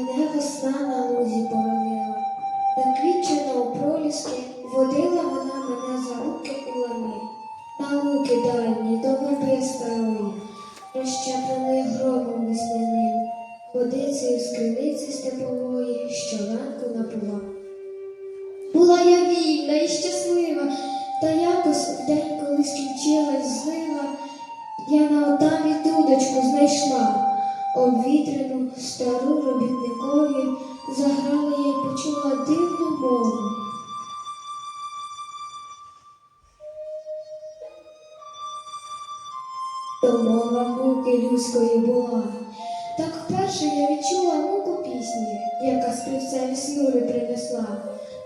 Мене весна на лузі породила, заквітчена у проліски, водила вона мене за руки у лани, на луки дальні, до верби старої, розщепленої громом весняним, водицею з криниці степової, щоранку напила. Була я вільна і щаслива, та якось в день, коли скінчилась злива, я на отамі дудочку знайшла, обвітрену стару робітникові, заграла я й почула дивну мову. То мова муки людської була. Так вперше я відчула муку пісні, яка співцеві снури принесла,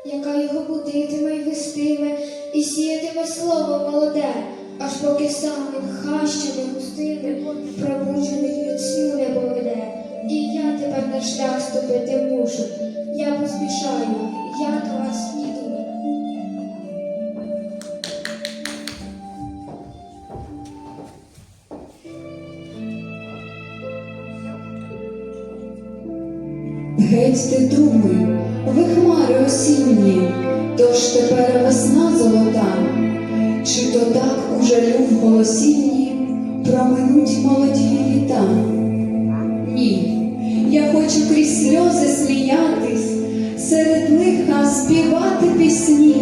яка його будитиме й вестиме, і сіятиме слово молоде, аж поки сам він хащами густими, пробуджених від сну не поведе. І я тепер на шлях ступити мушу. Я поспішаю, я до вас іду. Геть ти думи, ви хмари осінні, тож тепер весна золота, чи то так у жалю в голосінні проминуть молоді літа? Ні, я хочу крізь сльози сміятись, серед лиха співати пісні,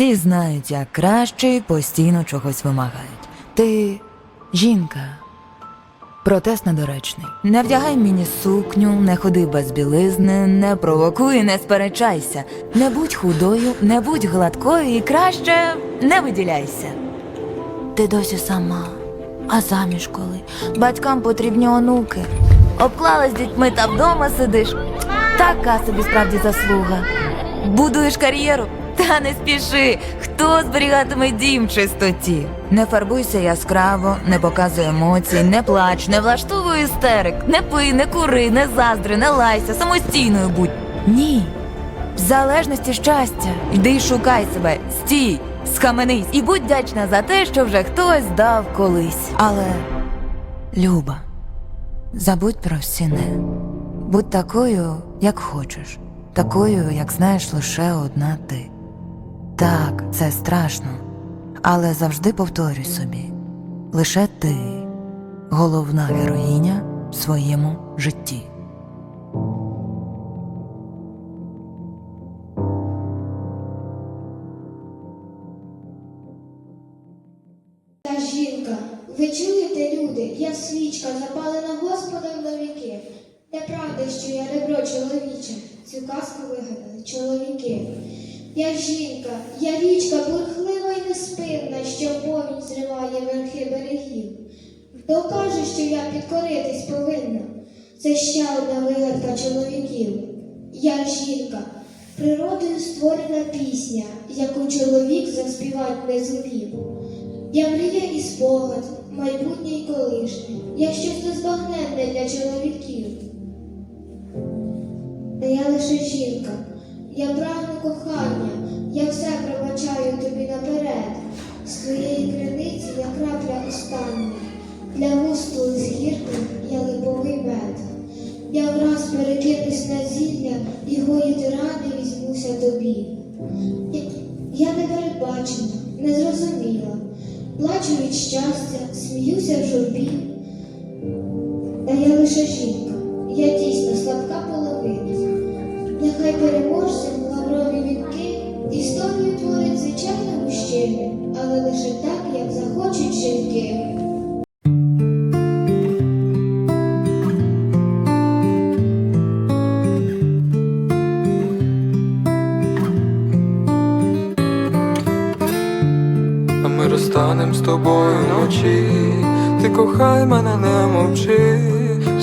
Всі знають, як краще і постійно чогось вимагають. Ти жінка. Протест недоречний. Не вдягай мені сукню, не ходи без білизни, не провокуй, не сперечайся. Не будь худою, не будь гладкою і краще не виділяйся. Ти досі сама, а заміж коли? Батькам потрібні онуки. Обклалась дітьми та вдома сидиш. Така собі справді заслуга. Будуєш кар'єру? Та не спіши. Хто зберігатиме дім чистоті? Не фарбуйся яскраво, не показуй емоцій, не плач, не влаштовуй істерик, не пий, не кури, не заздри, не лайся, самостійною будь. Ні. В залежності щастя. Йди й шукай себе, стій, схаменись і будь вдячна за те, що вже хтось дав колись. Але, Люба, забудь про всі не. Будь такою, як хочеш, такою, як знаєш лише одна ти. Так, це страшно, але завжди повторюй собі: лише ти головна героїня в своєму житті. Та жінка, ви чуєте, люди, я свічка, запалена Господом на віки. Неправда, що я ребро чоловіче, цю казку вигадали чоловіки. Я жінка, я річка бурхлива й неспинна, що повінь зриває верхи берегів. Хто каже, що я підкоритись повинна? Це ще одна вигадка чоловіків. Я жінка, природою створена пісня, яку чоловік заспівать не зумів. Я мрія і спогад, майбутнє й колишнє, як щось незбагненне для чоловіків. Та я лише жінка, я прагну кохання, я все пробачаю тобі наперед. З твоєї криниці я крапля остання, для густу з гірким я липовий мед. Я враз перекинусь на зілля і гоїти рани візьмуся тобі. Я не передбачена, не зрозуміла, плачу від щастя, сміюся в журбі. Та я лише жінка, я дійсно слабка половина. Нехай переможцем лаврові вінки історію творить звичайно мужчини, але лише так, як захочуть жінки. А ми розстанем з тобою вночі. Ти кохай мене, не мовчи.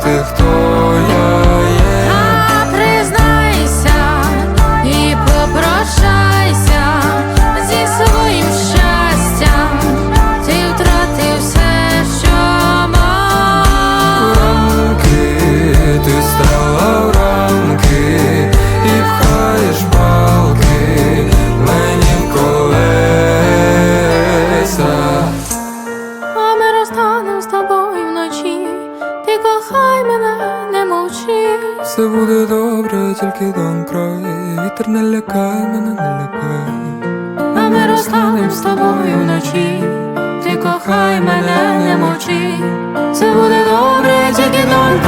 признати, хто Розстанем з тобою вночі. Ти кохай мене, не мовчи. це буде добре, тільки дом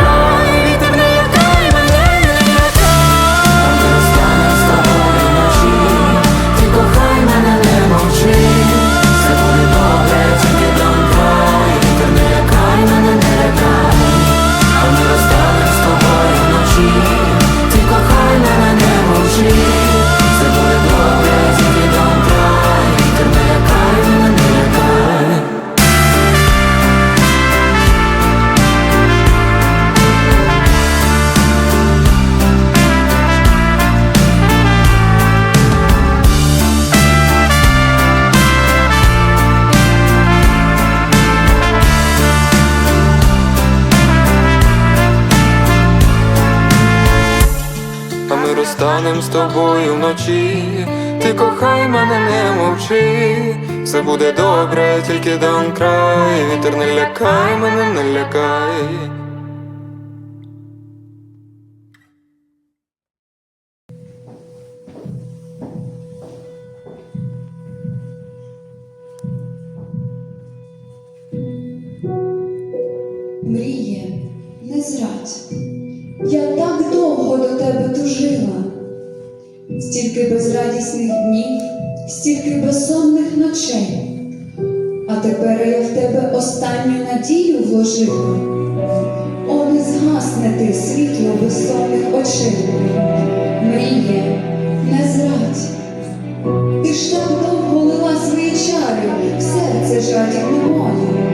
з тобою вночі. Ти кохай мене, не мовчи. Все буде добре, тільки дам край. Вітер не лякай мене, не лякай. Мріє, не зрадь, я так довго до тебе тужила, стільки безрадісних днів, стільки безсонних ночей, а тепер я в тебе останню надію вложила. О, не згасне ти світло безсонних очей. Мріє, не зрадь. Ти ж так довго лила свої чари, серце жадібне моє.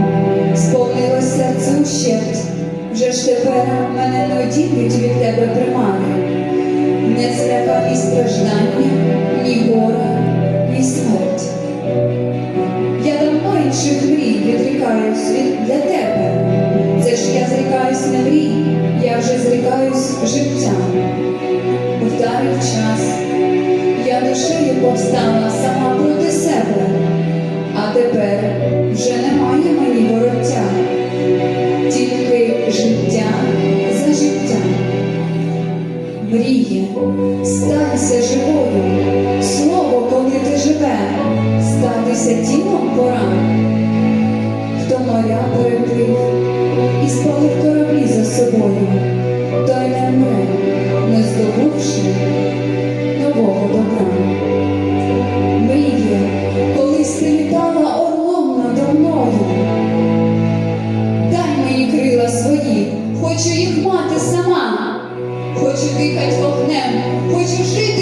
статися живою, слово, коли ти живе, статися тілом пора, хто моря перебив і спалив кораблі за собою, той не вмре, не здобувши нового добра. Мріє, колись ти літала орлом надо мною. Дай мені крила свої, хочу їх мати сама хочу дихать вогнем, хочу жити